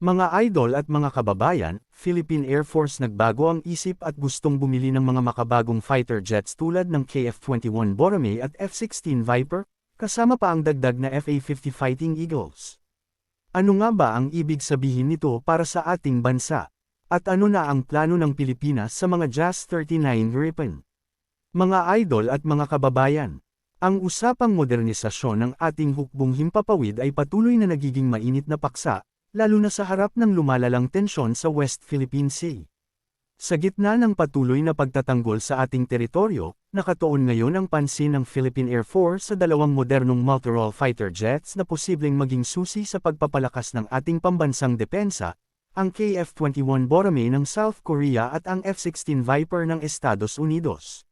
Mga idol at mga kababayan, Philippine Air Force nagbago ang isip at gustong bumili ng mga makabagong fighter jets tulad ng KF-21 Boromir at F-16 Viper, kasama pa ang dagdag na FA-50 Fighting Eagles. Ano nga ba ang ibig sabihin nito para sa ating bansa? At ano na ang plano ng Pilipinas sa mga JAS-39 Gripen? Mga idol at mga kababayan, ang usapang modernisasyon ng ating hukbong himpapawid ay patuloy na nagiging mainit na paksa, lalo na sa harap ng lumalalang tensyon sa West Philippine Sea. Sa gitna ng patuloy na pagtatanggol sa ating teritoryo, nakatuon ngayon ang pansin ng Philippine Air Force sa dalawang modernong multirole fighter jets na posibleng maging susi sa pagpapalakas ng ating pambansang depensa, ang KF-21 Boromir ng South Korea at ang F-16 Viper ng Estados Unidos.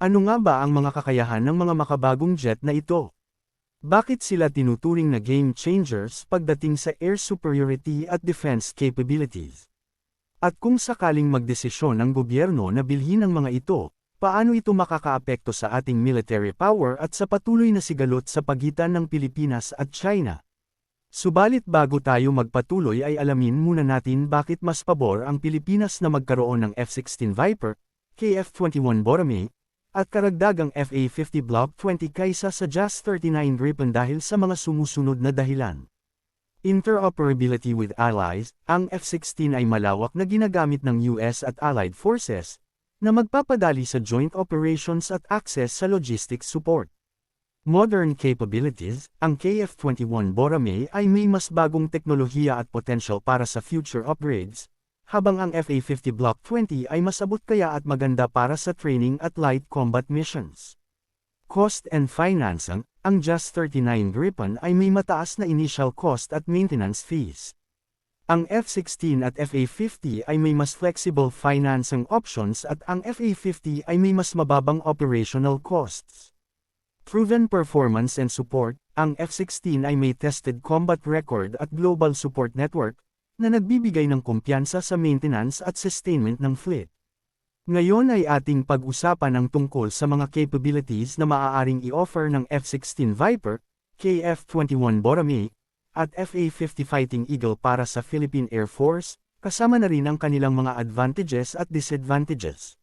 Ano nga ba ang mga kakayahan ng mga makabagong jet na ito? Bakit sila tinuturing na game changers pagdating sa air superiority at defense capabilities? At kung sakaling magdesisyon ng gobyerno na bilhin ang mga ito, paano ito makakaapekto sa ating military power at sa patuloy na sigalot sa pagitan ng Pilipinas at China? Subalit bago tayo magpatuloy ay alamin muna natin bakit mas pabor ang Pilipinas na magkaroon ng F-16 Viper, KF-21 Boromir, at karagdagang FA-50 Block 20 kaysa sa JAS 39 Gripen dahil sa mga sumusunod na dahilan. Interoperability with allies, ang F-16 ay malawak na ginagamit ng US at Allied Forces, na magpapadali sa joint operations at access sa logistics support. Modern capabilities, ang KF-21 Boromir ay may mas bagong teknolohiya at potential para sa future upgrades, habang ang FA-50 Block 20 ay masabot kaya at maganda para sa training at light combat missions. Cost and financing, ang JAS 39 Gripen ay may mataas na initial cost at maintenance fees. Ang F-16 at FA-50 ay may mas flexible financing options at ang FA-50 ay may mas mababang operational costs. Proven performance and support, ang F-16 ay may tested combat record at global support network, na nagbibigay ng kumpiyansa sa maintenance at sustainment ng fleet. Ngayon ay ating pag-usapan ang tungkol sa mga capabilities na maaaring i-offer ng F-16 Viper, KF-21 Boromir, at FA-50 Fighting Eagle para sa Philippine Air Force, kasama na rin ang kanilang mga advantages at disadvantages.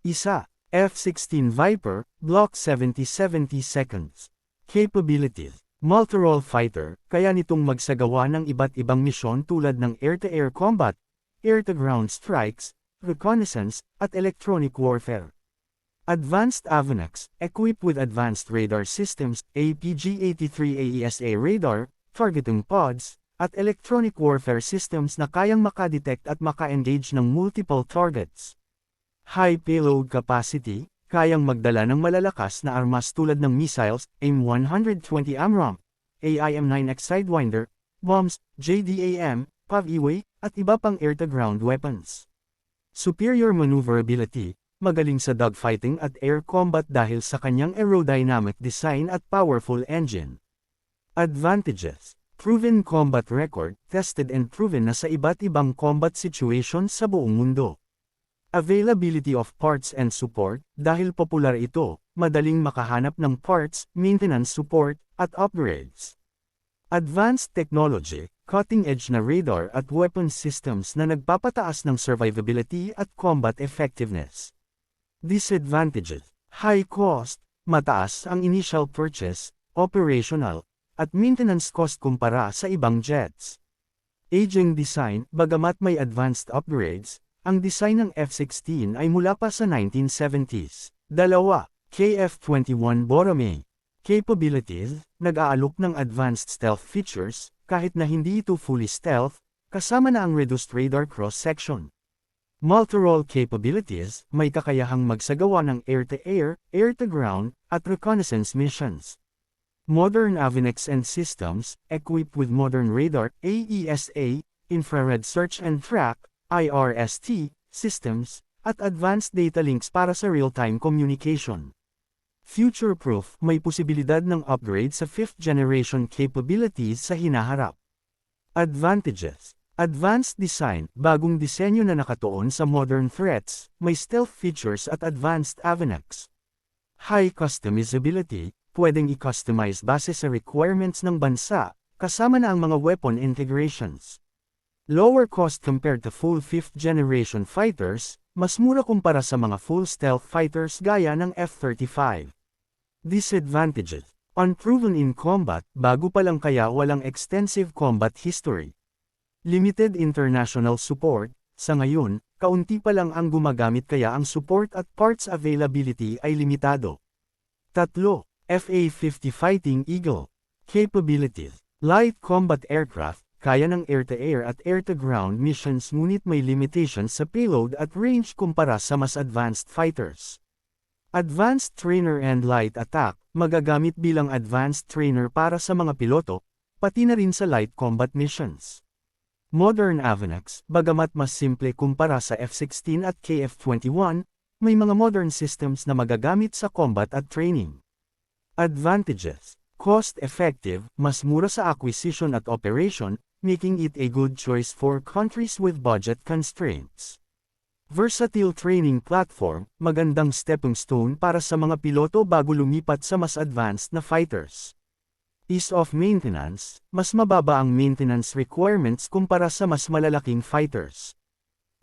Isa, F-16 Viper, Block 70-70 seconds. Capabilities Multirole fighter, kaya nitong magsagawa ng iba't ibang misyon tulad ng air-to-air -air combat, air-to-ground strikes, reconnaissance, at electronic warfare. Advanced Avanax, equipped with advanced radar systems, APG-83 AESA radar, targeting pods, at electronic warfare systems na kayang makadetect at maka-engage ng multiple targets. High payload capacity, kayang magdala ng malalakas na armas tulad ng missiles, AIM-120 AMRAAM, AIM-9X Sidewinder, bombs, JDAM, PAV-E-Way, at iba pang air-to-ground weapons. Superior maneuverability, magaling sa dogfighting at air combat dahil sa kanyang aerodynamic design at powerful engine. Advantages Proven combat record, tested and proven na sa iba't ibang combat situations sa buong mundo. Availability of parts and support, dahil popular ito, madaling makahanap ng parts, maintenance support, at upgrades. Advanced technology, cutting-edge na radar at weapon systems na nagpapataas ng survivability at combat effectiveness. Disadvantages, high cost, mataas ang initial purchase, operational, at maintenance cost kumpara sa ibang jets. Aging design, bagamat may advanced upgrades, ang design ng F-16 ay mula pa sa 1970s. Dalawa, KF-21 Boromir. Capabilities, nag-aalok ng advanced stealth features, kahit na hindi ito fully stealth, kasama na ang reduced radar cross-section. Multirole capabilities, may kakayahang magsagawa ng air-to-air, air-to-ground, at reconnaissance missions. Modern avionics and systems, equipped with modern radar, AESA, infrared search and track, IRST, systems, at advanced data links para sa real-time communication. Future-proof, may posibilidad ng upgrade sa 5th generation capabilities sa hinaharap. Advantages Advanced design, bagong disenyo na nakatuon sa modern threats, may stealth features at advanced avionics. High customizability, pwedeng i-customize base sa requirements ng bansa, kasama na ang mga weapon integrations. Lower cost compared to full 5th generation fighters, mas mura kumpara sa mga full stealth fighters gaya ng F-35. Disadvantages Unproven in combat, bago pa lang kaya walang extensive combat history. Limited international support, sa ngayon, kaunti pa lang ang gumagamit kaya ang support at parts availability ay limitado. Tatlo, FA-50 Fighting Eagle. Capabilities. Light combat aircraft, kaya ng air-to-air at air-to-ground missions ngunit may limitations sa payload at range kumpara sa mas advanced fighters. Advanced Trainer and Light Attack, magagamit bilang advanced trainer para sa mga piloto, pati na rin sa light combat missions. Modern Avanax, bagamat mas simple kumpara sa F-16 at KF-21, may mga modern systems na magagamit sa combat at training. Advantages Cost-effective, mas mura sa acquisition at operation, making it a good choice for countries with budget constraints. Versatile training platform, magandang stepping stone para sa mga piloto bago lumipat sa mas advanced na fighters. Ease of maintenance, mas mababa ang maintenance requirements kumpara sa mas malalaking fighters.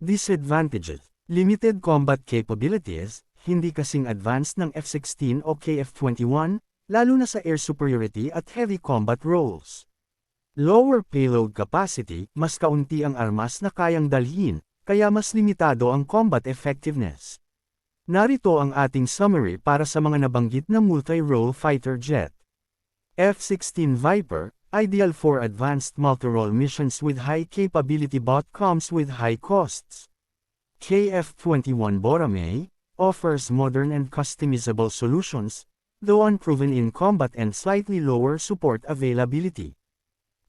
Disadvantages, limited combat capabilities, hindi kasing advanced ng F-16 o KF-21, lalo na sa air superiority at heavy combat roles. Lower payload capacity, mas kaunti ang armas na kayang dalhin, kaya mas limitado ang combat effectiveness. Narito ang ating summary para sa mga nabanggit na multi-role fighter jet. F-16 Viper, ideal for advanced multi-role missions with high capability but comes with high costs. KF-21 Borame, offers modern and customizable solutions, though unproven in combat and slightly lower support availability.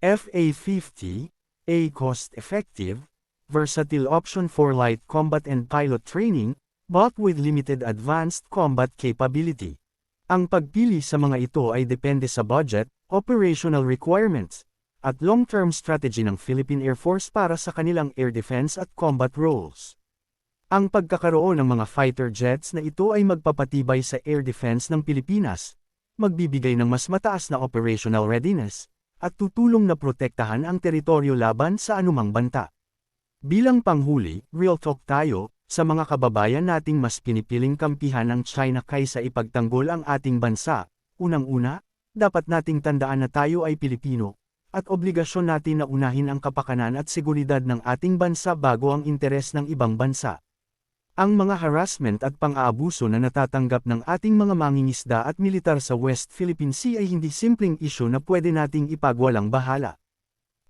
FA-50, a cost-effective, versatile option for light combat and pilot training, but with limited advanced combat capability. Ang pagpili sa mga ito ay depende sa budget, operational requirements, at long-term strategy ng Philippine Air Force para sa kanilang air defense at combat roles. Ang pagkakaroon ng mga fighter jets na ito ay magpapatibay sa air defense ng Pilipinas, magbibigay ng mas mataas na operational readiness, at tutulong na protektahan ang teritoryo laban sa anumang banta. Bilang panghuli, real talk tayo, sa mga kababayan nating mas pinipiling kampihan ang China kaysa ipagtanggol ang ating bansa, unang-una, dapat nating tandaan na tayo ay Pilipino, at obligasyon natin na unahin ang kapakanan at seguridad ng ating bansa bago ang interes ng ibang bansa. Ang mga harassment at pang-aabuso na natatanggap ng ating mga mangingisda at militar sa West Philippine Sea ay hindi simpleng isyo na pwede nating ipagwalang bahala.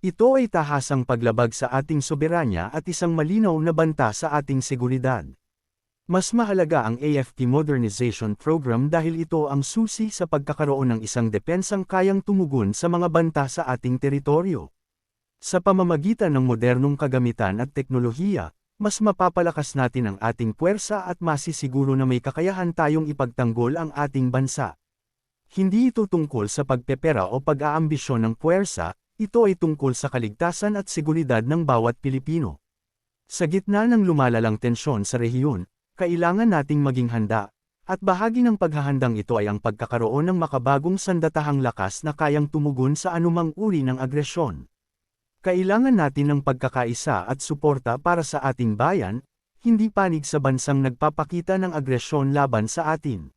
Ito ay tahasang paglabag sa ating soberanya at isang malinaw na banta sa ating seguridad. Mas mahalaga ang AFP Modernization Program dahil ito ang susi sa pagkakaroon ng isang depensang kayang tumugon sa mga banta sa ating teritoryo. Sa pamamagitan ng modernong kagamitan at teknolohiya, mas mapapalakas natin ang ating puwersa at masisiguro na may kakayahan tayong ipagtanggol ang ating bansa. Hindi ito tungkol sa pagpepera o pag-aambisyon ng puwersa, ito ay tungkol sa kaligtasan at seguridad ng bawat Pilipino. Sa gitna ng lumalalang tensyon sa rehiyon, kailangan nating maging handa, at bahagi ng paghahandang ito ay ang pagkakaroon ng makabagong sandatahang lakas na kayang tumugon sa anumang uri ng agresyon. Kailangan natin ng pagkakaisa at suporta para sa ating bayan, hindi panig sa bansang nagpapakita ng agresyon laban sa atin.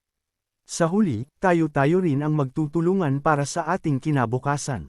Sa huli, tayo-tayo rin ang magtutulungan para sa ating kinabukasan.